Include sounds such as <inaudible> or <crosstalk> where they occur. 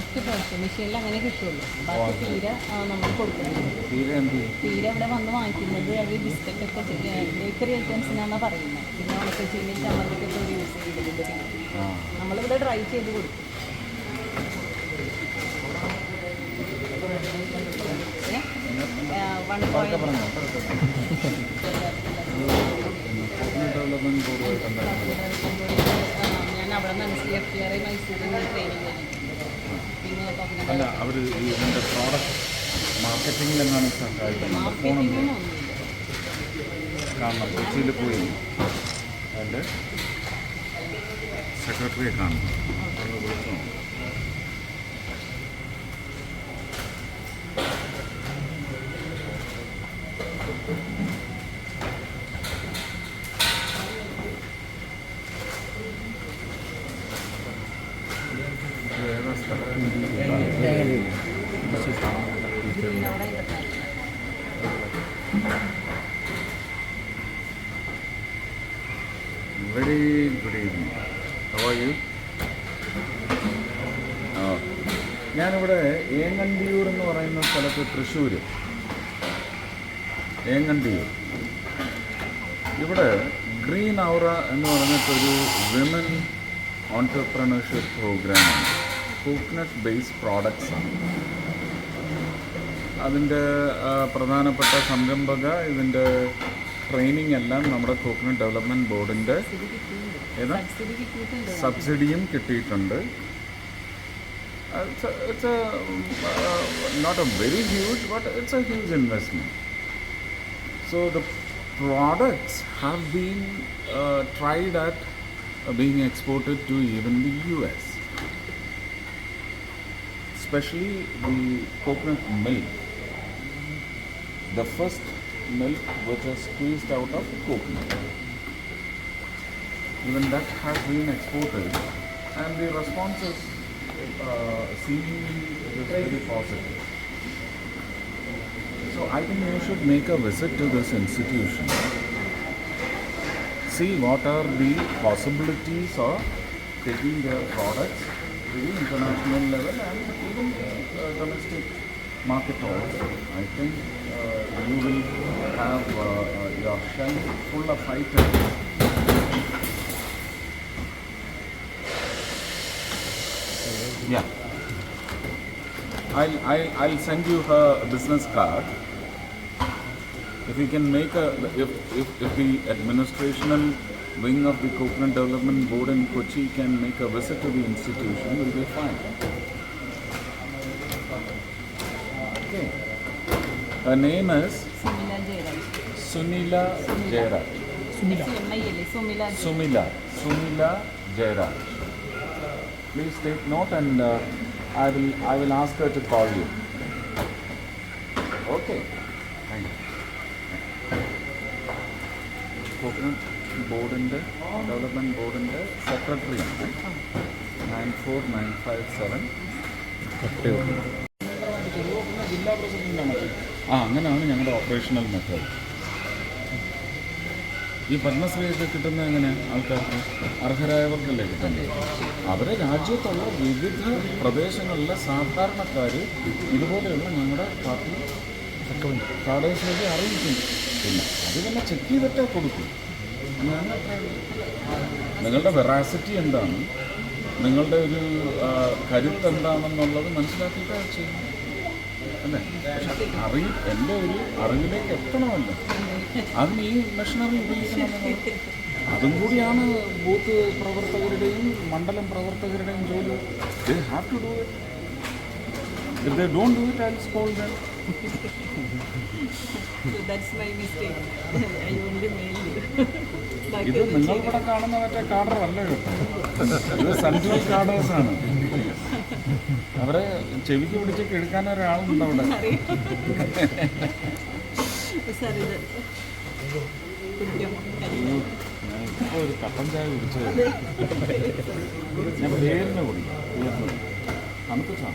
ഒറ്റ പ്രാവശ്യം മെഷീനിൽ അങ്ങനെ കിട്ടുള്ളൂ. ബാക്കി തീര നമ്മൾ കൊടുക്കുന്നുണ്ട് തീര ഇവിടെ വന്ന് വാങ്ങിക്കുന്നത് അവർ ബിസ്ക്കറ്റ് ഒക്കെ ബേക്കറി ഐറ്റംസിനാണ് പറയുന്നത് പിന്നെ ഉണക്കച്ചീനി ചമ്മന്തിക്കൊക്കെ ഒരു യൂസ് ചെയ്തിട്ടുണ്ട്. നമ്മളിവിടെ ഡ്രൈ ചെയ്ത് കൊടുക്കും. വൺ പോയിന്റ് ഞാൻ അവിടെ നിന്ന് C F T R I മൈസൂരിൽ നിന്ന് ട്രെയിനിങ് പതിനെട്ട് അല്ല അവർ ഈ ഇതിന്റെ പ്രോഡക്റ്റ് മാർക്കറ്റിംഗിൽ എന്നാണ് സഹായിക്കുന്നത്? ഫോണൊന്നും കാണണം കൊച്ചിയിൽ പോയി. അതിന്റെ സെക്രട്ടറിയെ കാണണം വിളിച്ചു നോക്കണം. ഇത് ഏതാ സ്ഥലം? പിന്നെ അവിടെ ഇരുപത്തിനാല് Very good evening. How are you? ആ. ഞാനിവിടെ ഏങ്ങണ്ടിയൂർ എന്ന് പറയുന്ന സ്ഥലത്ത് തൃശ്ശൂർ ഏങ്ങണ്ടിയൂർ ഇവിടെ ഗ്രീൻ ഔറ എന്ന് പറഞ്ഞിട്ടൊരു വിമൻ ഓൺടർപ്രണർഷിപ്പ് പ്രോഗ്രാമാണ് കോക്കനട്ട് ബേസ്ഡ് പ്രോഡക്ട്സ് ആണ്. അതിന്റെ പ്രധാനപ്പെട്ട സംരംഭക ഇതിന്റെ ട്രെയിനിങ് എല്ലാം നമ്മുടെ കോക്കനട്ട് ഡെവലപ്മെന്റ് ബോർഡിന്റെ ഏതാ? സബ്സിഡിയും കിട്ടിയിട്ടുണ്ട്. It's not a very huge but it's a huge investment so the products have been tried at being exported to even the U S especially the coconut milk. The first milk which is squeezed out of coconut. Even that has been exported and the response is uh, seemingly very positive. So I think you should make a visit to this institution. See what are the possibilities of taking their products to the international level and even uh, domestic market also. I think uh, you will have uh, uh, your shelf full of items. Yeah. I'll, I'll, I'll send you her business card. If you can make a, if, if, if the administrational wing of the Coconut Development Board in Kochi can make a visit to the institution, will be fine. Okay. Her name is Sunila Jairaj. Sunila Jairaj. Sumila. Sumila Jairaj. Please take note and uh, I will I will ask her to call you. Okay. Thank you. Coconut. ബോർഡിന്റെ development ബോർഡിന്റെ സെക്രട്ടറിയാണ്. Nine four nine five seven. ജില്ലാ പ്രസിഡന്റാണ് ആ അങ്ങനെയാണ് ഞങ്ങളുടെ operational method. ഈ പത്മശ്രീയൊക്കെ കിട്ടുന്ന എങ്ങനെ ആൾക്കാർക്ക്? അർഹരായവർക്കല്ലേ കിട്ടുന്നത്? അവരെ രാജ്യത്തുള്ള വിവിധ പ്രദേശങ്ങളിലെ സാധാരണക്കാർ ഇതുപോലെയുള്ള ഞങ്ങളുടെ പാർട്ടി പ്രാദേശിക അറിയിക്കുന്നു പിന്നെ അത് തന്നെ ചെക്ക് ചെയ്തിട്ടേ കൊടുക്കും. നിങ്ങളുടെ വെറാസിറ്റി എന്താണ്? നിങ്ങളുടെ ഒരു കരുത്ത് എന്താണെന്നുള്ളത് മനസ്സിലാക്കിയിട്ടാണ് ചെയ്യുന്നത് അല്ലേ? അറിവ് എന്റെ ഒരു അറിവിലേക്ക് എത്തണമല്ലോ. അതിന് ഈ മെഷീനറി ഉപയോഗിക്കണം. അതും കൂടിയാണ് ബൂത്ത് പ്രവർത്തകരുടെയും മണ്ഡലം പ്രവർത്തകരുടെയും ജോലി. They have to do it if they don't do it, I'll scold them. So that's my mistake. <laughs> I only mail <laughs> you. ഇത് നിങ്ങൾ ഇവിടെ കാണുന്ന മറ്റേ കാർഡർ അല്ല കേട്ടോ. ഇത് സെൻട്രൽ കാർഡേഴ്സ് ആണ്. അവരെ ചെവിക്ക് പിടിച്ച് കിഴക്കാൻ ഒരാളുണ്ട് അവിടെ. ഇപ്പോൾ ഒരു കട്ടൻ ചായ കുടിച്ചത്. ഞാൻ പേരിന് കുടിക്കാം. പേരിന്